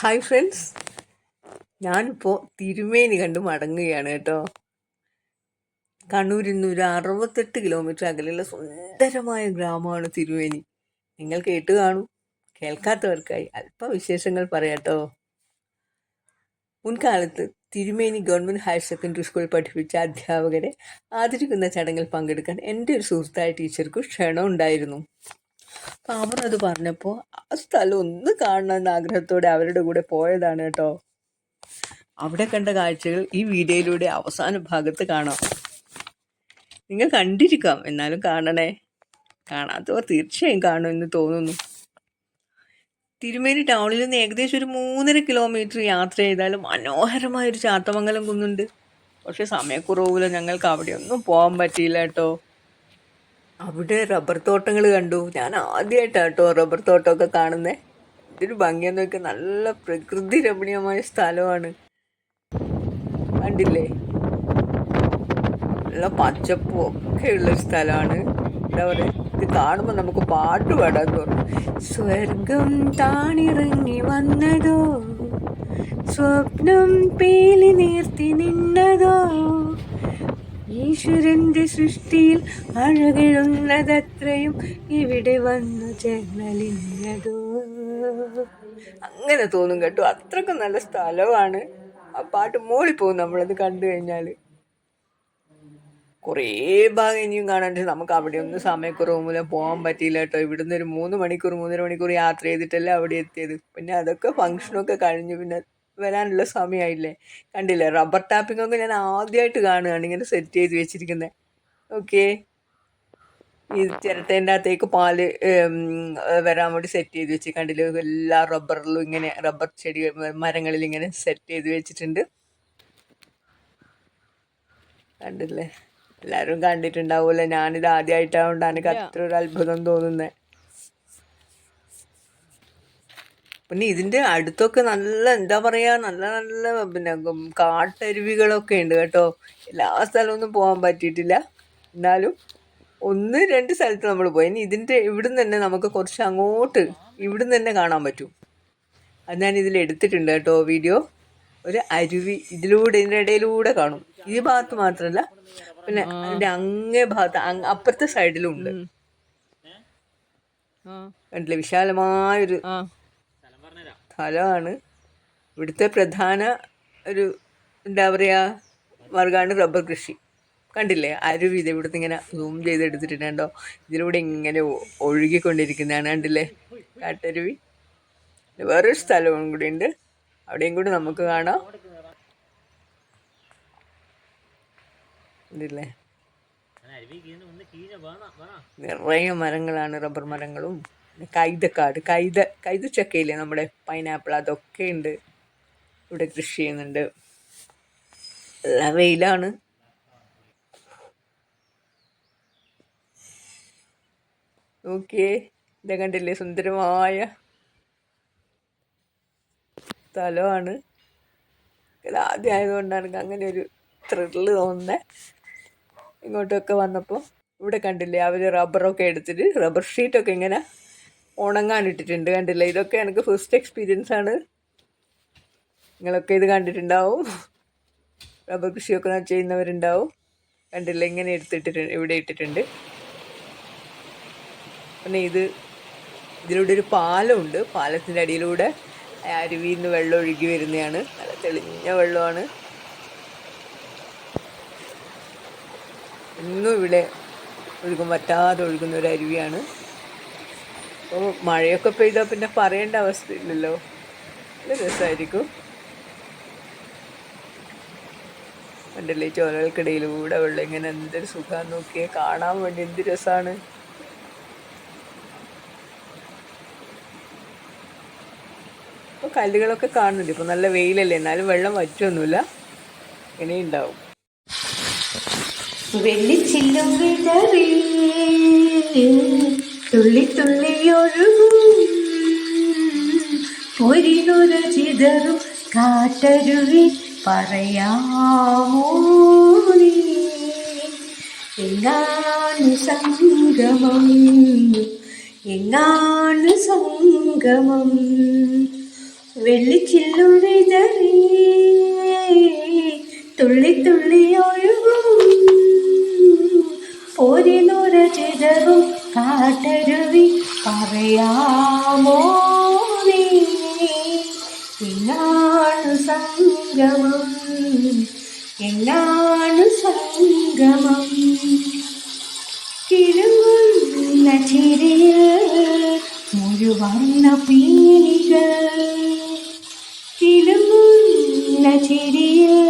Hi friends ഞാനിപ്പോൾ തിരുമേനി കണ്ട് മടങ്ങുകയാണ് കേട്ടോ. കണ്ണൂരിൽ നിന്ന് ഒരു അറുപത്തെട്ട് കിലോമീറ്റർ അകലെയുള്ള സുന്ദരമായ ഗ്രാമമാണ് തിരുമേനി. നിങ്ങൾ കേട്ട് കാണൂ. കേൾക്കാത്തവർക്കായി അല്പ വിശേഷങ്ങൾ പറയാട്ടോ മുൻകാലത്ത് തിരുമേനി ഗവൺമെന്റ് ഹയർ സെക്കൻഡറി സ്കൂളിൽ പഠിപ്പിച്ച അധ്യാപകരെ ആദരിക്കുന്ന ചടങ്ങിൽ പങ്കെടുക്കാൻ എന്റെ ഒരു സുഹൃത്തായ ടീച്ചർക്ക് ക്ഷണം ഉണ്ടായിരുന്നു. അവർ അത് പറഞ്ഞപ്പോൾ ആ സ്ഥലം ഒന്ന് കാണണമെന്ന ആഗ്രഹത്തോടെ അവരുടെ കൂടെ പോയതാണ് കേട്ടോ. അവിടെ കണ്ട കാഴ്ചകൾ ഈ വീഡിയോയിലൂടെ അവസാന ഭാഗത്ത് കാണാം. നിങ്ങൾ കണ്ടിരിക്കാം എന്നാലും കാണണേ. കാണാത്തവർ തീർച്ചയായും കാണുമെന്ന് തോന്നുന്നു. തിരുമേനി ടൗണിൽ നിന്ന് ഏകദേശം ഒരു മൂന്നര കിലോമീറ്റർ യാത്ര ചെയ്താൽ മനോഹരമായ ഒരു ചാത്തമംഗലം കുന്നുണ്ട്. പക്ഷെ സമയക്കുറവില്ല ഞങ്ങൾക്ക് അവിടെയൊന്നും പോകാൻ പറ്റിയില്ല കേട്ടോ. അവിടെ റബ്ബർ തോട്ടങ്ങൾ കണ്ടു. ഞാൻ ആദ്യമായിട്ടാണ് കേട്ടോ റബ്ബർ തോട്ടമൊക്കെ കാണുന്നത് ഇതൊരു ഭംഗിയെന്ന് നോക്കിയാൽ നല്ല പ്രകൃതി രമണീയമായ സ്ഥലമാണ്. കണ്ടില്ലേ? നല്ല പച്ചപ്പും ഒക്കെ ഉള്ള സ്ഥലമാണ്. എന്താ പറയുക ഇത് കാണുമ്പോൾ നമുക്ക് പാട്ട് പാടാൻ തോന്നും. സ്വർഗം താണിറങ്ങി വന്നതോ? സ്വപ്നം പേലി നേർത്തി നിന്നതോ? ഈശ്വരന്റെ സൃഷ്ടിയിൽ അഴകിഴുന്നതത്രയും ഇവിടെ വന്നു ചേർന്നലിഞ്ഞതോ അങ്ങനെ തോന്നും കേട്ടോ. അത്രക്കും നല്ല സ്ഥലമാണ്. ആ പാട്ട് മോളിപ്പോവും നമ്മളത് കണ്ടു കഴിഞ്ഞാൽ കുറേ ഭാഗം ഇനിയും കാണാണ്ട് നമുക്ക് അവിടെ ഒന്നും സമയക്കുറവ് മൂലം പോകാൻ പറ്റിയില്ല കേട്ടോ. ഇവിടുന്ന് ഒരു മൂന്ന് മണിക്കൂർ മൂന്നര മണിക്കൂർ യാത്ര ചെയ്തിട്ടല്ലേ അവിടെ എത്തിയത്. പിന്നെ അതൊക്കെ ഫങ്ഷനൊക്കെ കഴിഞ്ഞു. പിന്നെ വരാനുള്ള സമയമായില്ലേ കണ്ടില്ലേ? റബ്ബർ ടാപ്പിംഗ് ഒക്കെ ഞാൻ ആദ്യമായിട്ട് കാണുകയാണ് ഇങ്ങനെ സെറ്റ് ചെയ്ത് വെച്ചിരിക്കുന്നത് ഓക്കെ ഈ ചിരട്ടേന്റെ അകത്തേക്ക് പാൽ വരാൻ വേണ്ടി സെറ്റ് ചെയ്ത് വെച്ച് കണ്ടില്ലേ? എല്ലാ റബ്ബറിലും ഇങ്ങനെ റബ്ബർ ചെടി മരങ്ങളിൽ ഇങ്ങനെ സെറ്റ് ചെയ്ത് വെച്ചിട്ടുണ്ട്. കണ്ടില്ലേ? എല്ലാവരും കണ്ടിട്ടുണ്ടാവുമല്ലോ. ഞാനിത് ആദ്യമായിട്ടായതുകൊണ്ടാണ് എനിക്ക് അത്ര ഒരു അത്ഭുതം തോന്നുന്നത് പിന്നെ ഇതിന്റെ അടുത്തൊക്കെ നല്ല എന്താ പറയുക നല്ല നല്ല പിന്നെ കാട്ടരുവികളൊക്കെ ഉണ്ട് കേട്ടോ. എല്ലാ സ്ഥലമൊന്നും പോകാൻ പറ്റിയിട്ടില്ല. എന്നാലും ഒന്ന് രണ്ട് സ്ഥലത്ത് നമ്മൾ പോയി. ഇനി ഇതിന്റെ ഇവിടുന്ന് തന്നെ നമുക്ക് കുറച്ച് അങ്ങോട്ട് ഇവിടുന്ന് തന്നെ കാണാൻ പറ്റും. അത് ഞാൻ ഇതിൽ എടുത്തിട്ടുണ്ട് കേട്ടോ വീഡിയോ. ഒരു അരുവി ഇതിലൂടെ ഇതിന്റെ ഇടയിലൂടെ കാണും. ഈ ഭാഗത്ത് മാത്രമല്ല പിന്നെ അതിന്റെ അങ്ങേ ഭാഗത്ത് അപ്പുറത്തെ സൈഡിലും ഉണ്ട്. കണ്ടില്ലേ? വിശാലമായൊരു സ്ഥലമാണ് ഇവിടുത്തെ പ്രധാന ഒരു എന്താ പറയുക മാർഗമാണ് റബ്ബർ കൃഷി. കണ്ടില്ലേ? അരുവി ഇത് ഇവിടുത്തെ ഇങ്ങനെ സൂം ചെയ്ത് എടുത്തിട്ടുണ്ടോ ഇതിലൂടെ ഇങ്ങനെ ഒഴുകിക്കൊണ്ടിരിക്കുന്നതാണ് കണ്ടില്ലേ? കാട്ടരുവി. വേറൊരു സ്ഥലവും കൂടി ഉണ്ട്. അവിടെയും കൂടി നമുക്ക് കാണാം. ഇതില്ലേ നിറയെ മരങ്ങളാണ് റബ്ബർ മരങ്ങളും. കൈതക്കാട് കൈത കൈതച്ചക്കയില്ലേ നമ്മുടെ പൈനാപ്പിൾ അതൊക്കെ ഉണ്ട്. ഇവിടെ കൃഷി ചെയ്യുന്നുണ്ട്. വെയിലാണ്. നോക്കിയേ ഇത് കണ്ടില്ലേ സുന്ദരമായ സ്ഥലമാണ്. ഇത് ആദ്യമായതുകൊണ്ടാണ് അങ്ങനെ ഒരു ത്രില്ല് തോന്നുന്നത് ഇങ്ങോട്ടൊക്കെ വന്നപ്പോൾ ഇവിടെ കണ്ടില്ലേ അവർ റബ്ബറൊക്കെ എടുത്തിട്ട് റബ്ബർ ഷീറ്റൊക്കെ ഇങ്ങനെ ഉണങ്ങാനിട്ടിട്ടുണ്ട് കണ്ടില്ലേ? ഇതൊക്കെ എനിക്ക് ഫസ്റ്റ് എക്സ്പീരിയൻസ് ആണ്. നിങ്ങളൊക്കെ ഇത് കണ്ടിട്ടുണ്ടാവും. റബ്ബർ കൃഷിയൊക്കെ ചെയ്യുന്നവരുണ്ടാവും. കണ്ടില്ല ഇങ്ങനെ എടുത്തിട്ടിട്ടുണ്ട് ഇവിടെ ഇട്ടിട്ടുണ്ട്. പിന്നെ ഇത് ഇതിലൂടെ ഒരു പാലമുണ്ട്. പാലത്തിന്റെ അടിയിലൂടെ അരുവിയിൽ നിന്ന് വെള്ളം ഒഴുകി വരുന്നതാണ്. നല്ല തെളിഞ്ഞ വെള്ളമാണ്. എന്നും ഇവിടെ ഒഴുകും പറ്റാതെ ഒഴുകുന്ന ഒരു അരുവിയാണ്. അപ്പോൾ മഴയൊക്കെ പെയ്താൽ പിന്നെ പറയേണ്ട അവസ്ഥയില്ലല്ലോ. നല്ല രസമായിരിക്കും. കണ്ടല്ലേ ചോലകൾക്കിടയിലൂടെ വെള്ളം ഇങ്ങനെ എന്തൊരു സുഖം നോക്കിയേ കാണാൻ വേണ്ടി എന്ത് രസമാണ് ഇപ്പോൾ കല്ലുകളൊക്കെ കാണുന്നുണ്ട്. ഇപ്പോൾ നല്ല വെയിലല്ലേ എന്നാലും വെള്ളം വറ്റൊന്നുമില്ല. ഇങ്ങനെ ഉണ്ടാവും വെള്ളിച്ചില്ലും വിടറി തുള്ളി തുള്ളിയൊഴുകും പൊരിനുര ചിതറും കാട്ടരുവി പറയാമോ എങ്ങാണ് സംഗമം? എങ്ങാണ് സംഗമം? വെള്ളിച്ചില്ലും വിതറി തുള്ളി തുള്ളി ഒഴുകും. പോരിനുര ചിതറും കാട്ടരുവി പറയാമോ എന്നാണ് സംഗമം എന്നാണ് സംഗമം. കിഴുന്ന ചിരിയിൽ മുഴുവർണ പീലികൾ. കിഴുന്ന ചിരിയിൽ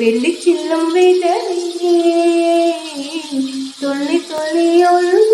വെള്ളിച്ചില്ലും വിതറിയേ. തുള്ളി തുള്ളിയൊഴു